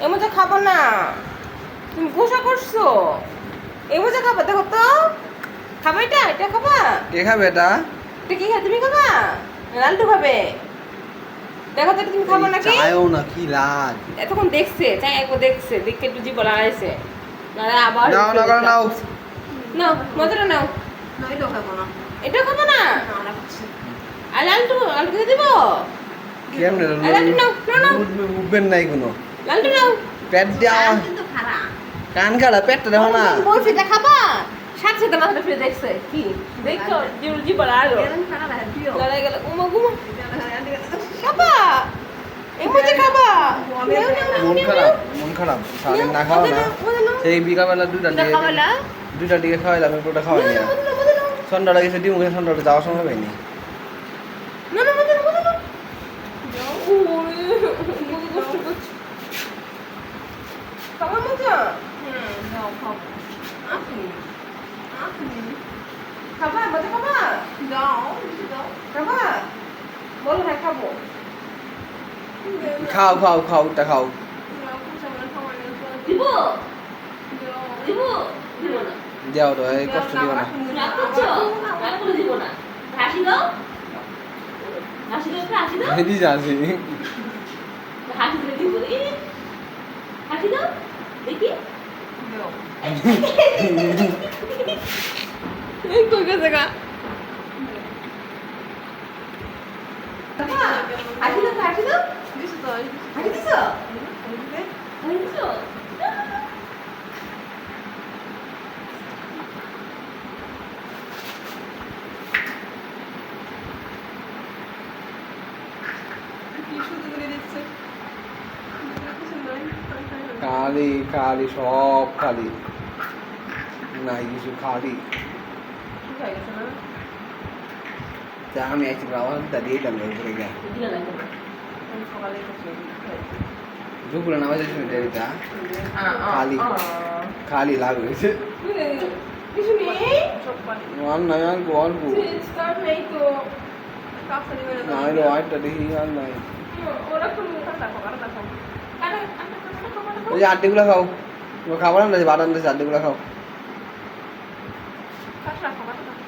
এ মজা খাব না। তুমি গোসা করছ। এ মজা খাব? দেখো তো। খাব এটা? এটা খাবা? কে খাবে এটা? এটা কি খাবে তুমি খাবা? লালটু খাবে। দেখো তো তুমি খাব নাকি? চায়ও না কি লাগ এতক্ষণ দেখছে চাই একবার দেখছে দেখে একটু জীব লাগাইছে। নাহলে আবার নাও নাও করো, নাও। নাও মজাটা নাও। না এটাও খাব না। এটা খাব না? না আর লালটু খেতে দিব? কেমনে? এই লালটু নাও, নাও, নাও। উঠবে- উঠবেন নাই কোনো। পেট দেওয়া কান পেটটা দেখো না। বলছি এটা খাবা সাথে সাথে মাথাটা ফিরে দেখছে। কি? দেখছ জীব জীব লাগালো কেন খারাপ প্রিয়। লড়াই গেল। উমা গুমা খাবা? এই মজা খাবা? নাও, নাও, নাও, মন খারাপ। মন খারাপ। সারাদিন না খাওয়া না। সেই বিকালবেলা দুইটা এটা দিকে না? দুইটা দিকে খাওয়াইলাম ওটা খাওয়াই না। সন্ধ্যাটা গেছে ডিম খেয়ে সন্ধ্যাটা যাওয়ার সময় পাইনি না, না, মজা নাও, মজা নাও। ওরে, মজা কষ্ট করছে। খাবা মজা? হ্যাঁ যাও খাব আপনি আপনি খাবা? মজা খাবা? যাও বেশি যাও খাবা? বলো হ্যাঁ খাব। খাও খাও খাও ওটা খাও যাও কুচা মানে খাওয়া নিয়ে চলো দিব? দিব? দিব না। যাও তো এই কষ্ট দিও না রাগ করছ? রাগ করে দিব না। হাসি দাও। হাসি দাও, একটু হাসি দাও। হেঁটে যাচ্ছি হাসি দিলে দিব। ই, হাসি দাও। দেখি। কই গেছে গা? হাসি দাও, হাসি তো হাসি দিছো? দিছো দিছো? কি শুধু করে দিচ্ছে খালি খালি সব খালি নাই কিছু খালি? তা আমি আওয়াজ দাঁড়িয়ে এলাম উপরে গিয়া। দুপুরে নামাজ শুনে দেরিটা খালি। খালি লাগ হয়েছে কিছু নেই আর নাই আর স্টার নেই রে আটটা দেখি আর নাই। ওরা কোন কাটা খাও কাটা খাও কাটা কাটা কাটা কাটা ওই যে আড্ডিগুলো খাও তোমার খাবার আনতে বাদাম দিয়েছে আড্ডিগুলো খাও কাটা খাও কাটা খাও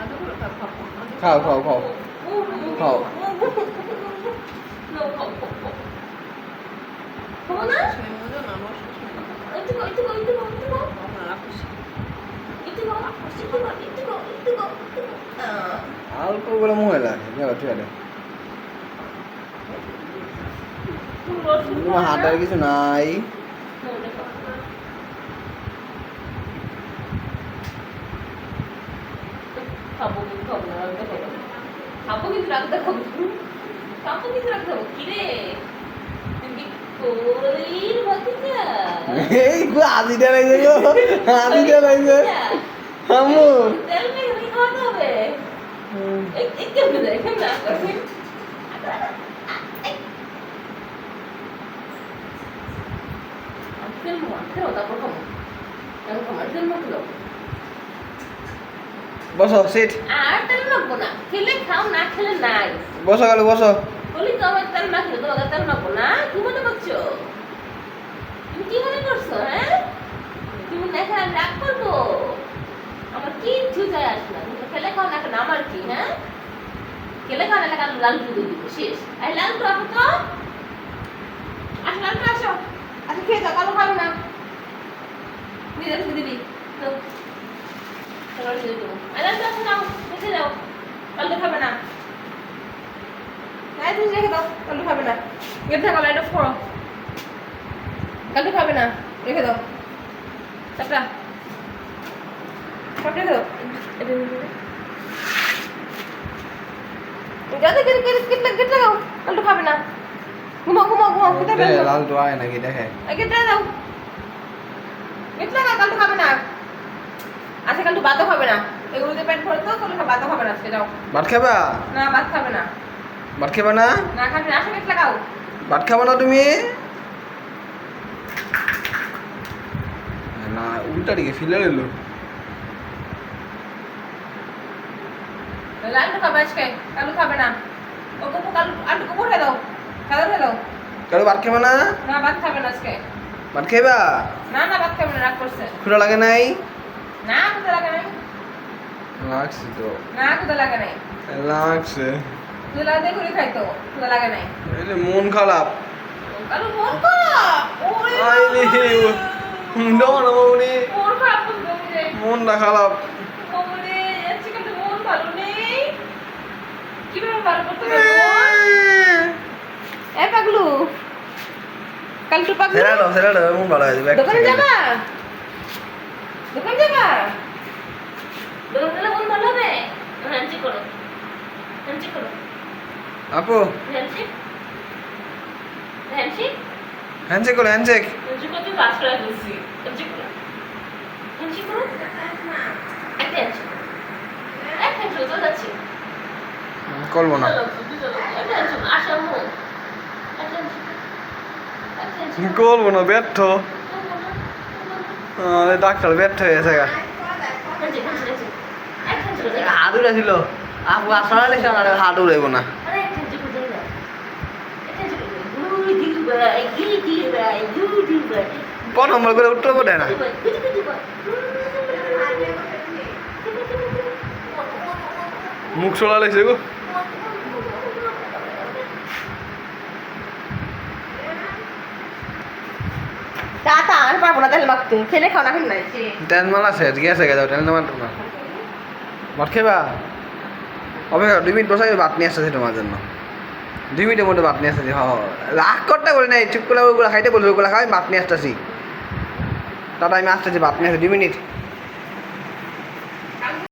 আদু করে খাও খাও খাও খাও খাও খাও খাব না যাও ঠিক আছে তোমার হাতের কিছু নাই খাব কিন্তু রাখতে খাব। খাব কিন্তু রাখতে খাব খাব কিন্তু রাখতে খাব কিরে? এই গো আজিটা লাগছে গো আজিটা মাখো দাও বসো সিট আর তেল মাখবো না। খেলে খাও না খেলে নাই। বসো গেল বসো। বলি তো আমার তেল মাখলে তোমাকে তেল মাখবো না? কি মনে করছ? তুমি কি মনে করছ হ্যাঁ? তুমি এখন আমি রাগ করব? আমার কিচ্ছু যায় আসে না। তুমি খেলে খাও না কেন? আমার কি হ্যাঁ? খেলে খাও না কেন? লাল দুধ দিব, শেষ। এই লাল তো আসো তো আসো, লাল তো আসো। আচ্ছা খেয়ে যাও, কালো খাবে না। দিদি দিদি তো দেবো এই লাল তো আসো নাও দেখে যাও কাল তো খাবে না নাই তুমি রেখে দাও কালু খাবে না। গেট থাকা লাইট অফ করো কালু খাবে না রেখে দাও। চাপটা সব রেখে দাও। এটা নিয়ে যাও। যাতে গেট গেট গেট লাগ লাগাও। কালু খাবে না। ঘুমাও ঘুমাও ঘুমাও কোথায় দে, লাল তো আয় নাকি দেখে। গেট লাগাও গেট লাগা কালু খাবে না। কালু ভাতও খাবে না। এগুলোতে পেট ভরে তো কালু খাবে না আজকে যাও। ভাত খাবা? না ভাত খাবে না। ভাত খাবা না? ভাত খাবা না তুমি? না উল্টা দিকে ফিলে এলো। আলু খাবে আজকে আলু খাবে না। ওকে আলু আলুকে উঠে দাও খাওয়া দাও কারও ভাত খাবে না? না ভাত খাবে না আজকে। ভাত খাইবা? না না ভাত খাবে না রাগ করছে। ক্ষুধা লাগে নাই? না কোথায় লাগে নাই। লাগছে তো। না কোথায় লাগে নাই। লাগছে। খাইতো লাগে নাই। মন খারাপ। আলু মন খারাপ? ওরে আইনি ডন মনি মন খারাপ মনটা খারাপ। ওরে আজকে তো মন ভালো নেই। কীভাবে ভালো করতে এ পাগলু। কাল তো পাগলু। সেরা দাও সেরা দাও মন ভালো হয়ে যাবে দোকানে যাবা? দোকান যাবা? দোকান গেলে মন ভালো হবে? করো করো। আপু? হ্যান্ডশেক হ্যান্ডশেক করো করব না। করব না ব্যর্থ। ডাক্তার ব্যর্থ হয়ে গেছে হাত উড়েছিল আপু আসলে হাত উড়েব না আরে একটা হ্যান্ডশেক করতে না একটা হ্যান্ডশেক গুড দিবাই গিলি ক নম্বর করে উত্তর করে না। মুখ চলা লেগেছে গো। তা তা আর পারব না তাহলে মাখতে। খেলে খাও না খেলে নাই। টেন মাল আছে গেছে গেছে না অপেক্ষা দুই মিনিট বসাই ভাত নিয়ে আসতেছি তোমার জন্য। দুই মিনিটের মধ্যে ভাত নিয়ে আসতেছি, হ রাগ করতে বলি নাই, চুপ করে খাইতে বলব ওগুলো খাই, ভাত নিয়ে আসতেছি। দাদা, আমি আসতেছি, ভাত নিয়ে আসছি দুই মিনিট।